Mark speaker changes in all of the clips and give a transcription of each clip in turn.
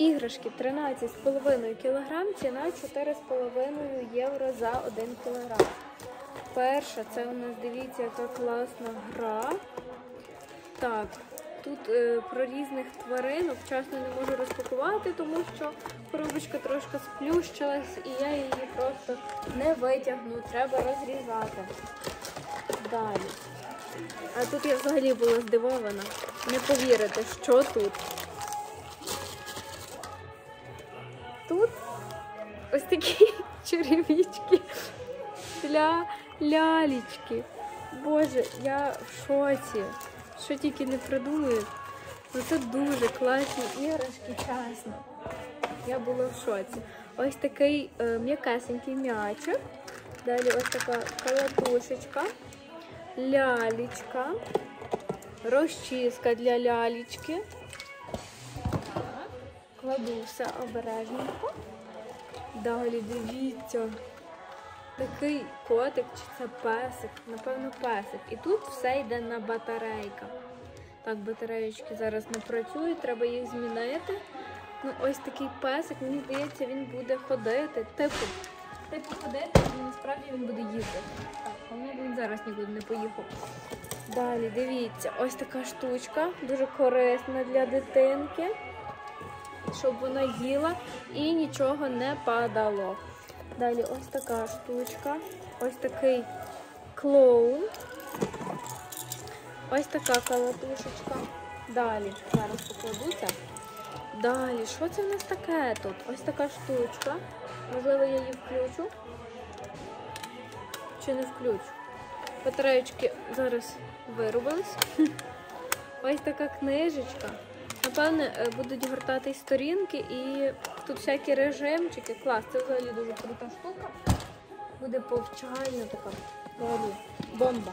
Speaker 1: Іграшки 13,5 кг, ціна 4,5 євро за 1 кг. Перша, це у нас дивіться, яка класна гра. Так, тут е, про різних тваринок вчасно не можу розпакувати, тому що коробочка трошки сплющилась і я її просто не витягну. Треба розрізати. Далі. А тут я взагалі була здивована. Не повірите, що тут. Тут ось такі черевички для лялечки. Боже, я в шоці. Що тільки не придумаю. Ну це дуже класні іграшки, чесно. Я була в шоці. Ось такий е, м'якесенький м'ячик. Далі ось така калатушечка, лялечка, розчіска для лялечки. Кладу все обережненько. Далі дивіться. Такий котик, чи це песик, напевно, песик. І тут все йде на батарейках. Так, батареєчки зараз не працюють, треба їх змінити. Ну, ось такий песик, мені здається, він буде ходити. Типу, типу ходити, але насправді він буде їздити. Так, головне, він зараз нікуди не поїхав. Далі, дивіться, ось така штучка, дуже корисна для дитинки, щоб вона їла і нічого не падало. Далі ось така штучка, ось такий клоун, ось така калатушечка. Далі, зараз покладуся. Далі, що це в нас таке тут? Ось така штучка. Можливо, я її включу. Чи не включу? Батареєчки зараз вирубились. Ось така книжечка. Напевне, е, будуть гортати сторінки і тут всякі режимчики. Клас, це взагалі дуже крута штука. Буде повчальна така. Бомба.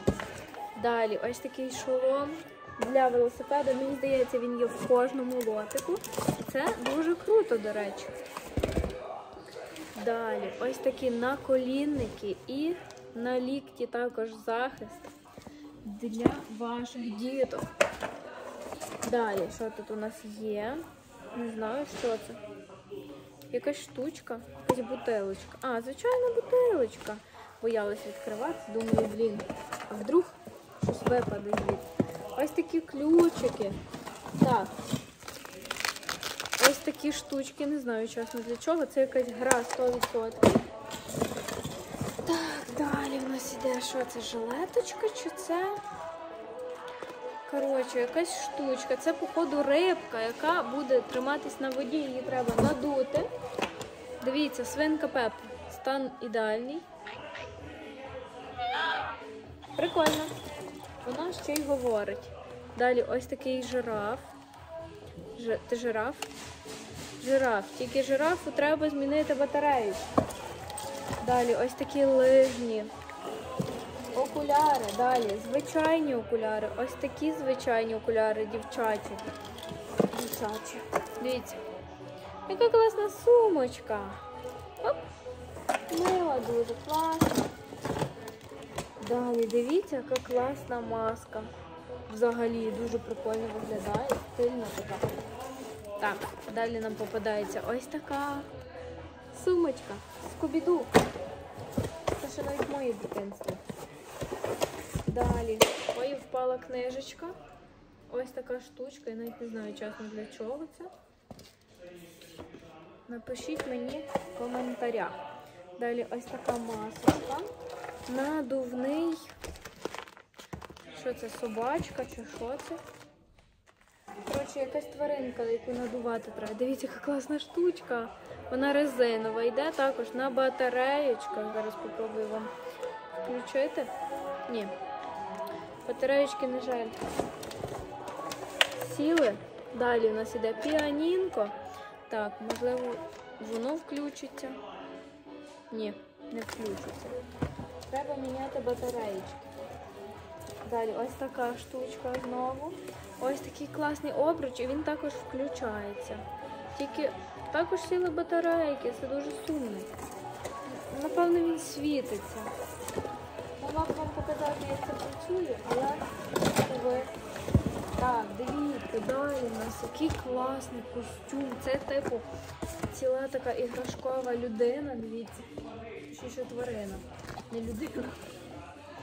Speaker 1: Далі, ось такий шолом для велосипеда. Мені здається, він є в кожному лотику. Це дуже круто, до речі. Далі, ось такі наколінники і на лікті також захист для ваших діток. Далі, що тут у нас є? Не знаю, що це. Якась штучка, якась бутилочка. А, звичайна бутилочка. Боялась відкривати, думаю, блін, а вдруг щось випаде звідси. Ось такі ключики. Так. Ось такі штучки, не знаю, чесно для чого. Це якась гра 100%. Так, далі в нас іде, що це, жилеточка чи це? Коротше, якась штучка. Це, походу, рибка, яка буде триматись на воді, її треба надути. Дивіться, свинка Пепа. Стан ідеальний. Прикольно. Вона ще й говорить. Далі ось такий жираф. Ж... Ти жираф? Жираф. Тільки жирафу треба змінити батарею. Далі ось такі лижні. Окуляри. Далі. Звичайні окуляри. Ось такі звичайні окуляри, дівчачі. Дівчачі. Дивіться. Яка класна сумочка. Оп. Мила дуже класна. Далі дивіться, яка класна маска. Взагалі дуже прикольно виглядає, стильна така. Так, далі нам попадається ось така сумочка. Скубіду. Це ще навіть моє дитинство. Далі. Ой, впала книжечка. Ось така штучка. Я навіть не знаю чесно для чого це. Напишіть мені в коментарях. Далі ось така масочка. Надувний. Що це, собачка чи що це? Коротше, якась тваринка, яку надувати треба. Дивіться, яка класна штучка. Вона резинова. Йде також на батареєчках. Зараз спробую вам включити. Ні. Батареєчки, на жаль. Сіли. Далі у нас іде піанінко. Так, можливо, воно включиться. Ні, не включиться. Треба міняти батареєчки. Далі ось така штучка знову. Ось такий класний обруч, і він також включається. Тільки також сіли батарейки, це дуже сумно. Напевно, він світиться. Могла вам показати, як це працює, але ви Так, дивіться, далі у нас який класний костюм. Це типу ціла така іграшкова людина, дивіться. Чи ще тварина, не людина.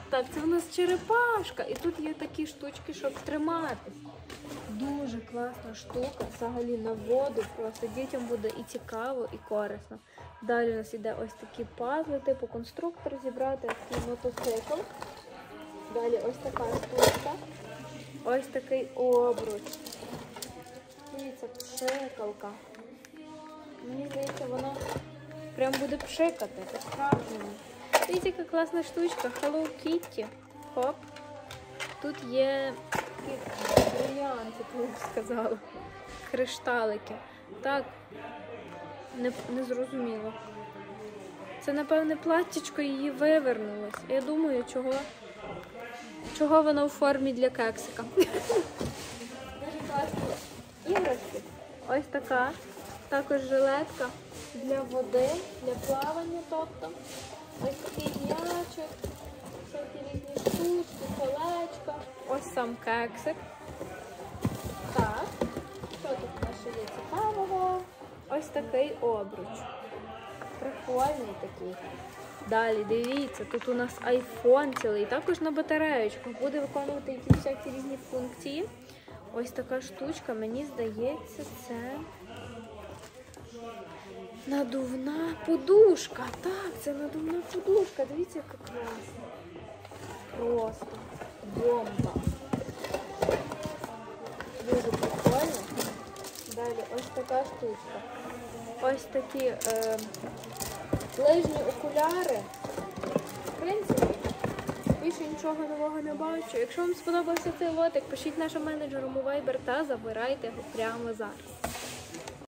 Speaker 1: Так, це у нас черепашка. І тут є такі штучки, щоб триматись. Дуже класна штука. Взагалі на воду. Просто дітям буде і цікаво, і корисно. Далі у нас іде ось такі пазли, типу конструктор зібрати, такий мотоцикл. Далі ось така штучка. Ось такий обруч. Дивіться, пшикалка. Мені здається, вона прям буде пшикати, по-справжньому. Дивіться, яка класна штучка. Hello Kitty. Хоп. Тут є такі брильянти, б сказала. Кришталики. Так, не, не зрозуміло. Це, напевне, платтячко її вивернулось. Я думаю, чого, чого воно в формі для кексика. Іграшки. Ось така. Також жилетка для води, для плавання, тобто. Ось такий м'ячик, всякі різні штучки, колечка. Ось сам кексик. Ось такий обруч. Прикольний такий. Далі, дивіться, тут у нас айфон цілий, також на батареєчках буде виконувати якісь всякі різні функції. Ось така штучка, мені здається, це надувна подушка. Так, це надувна подушка. Дивіться, яка класна. Просто бомба. Дуже. Далі ось така штучка. Ось такі е, лижні окуляри. В принципі, більше нічого нового не бачу. Якщо вам сподобався цей лотик, пишіть нашому менеджеру Viber та забирайте його прямо зараз.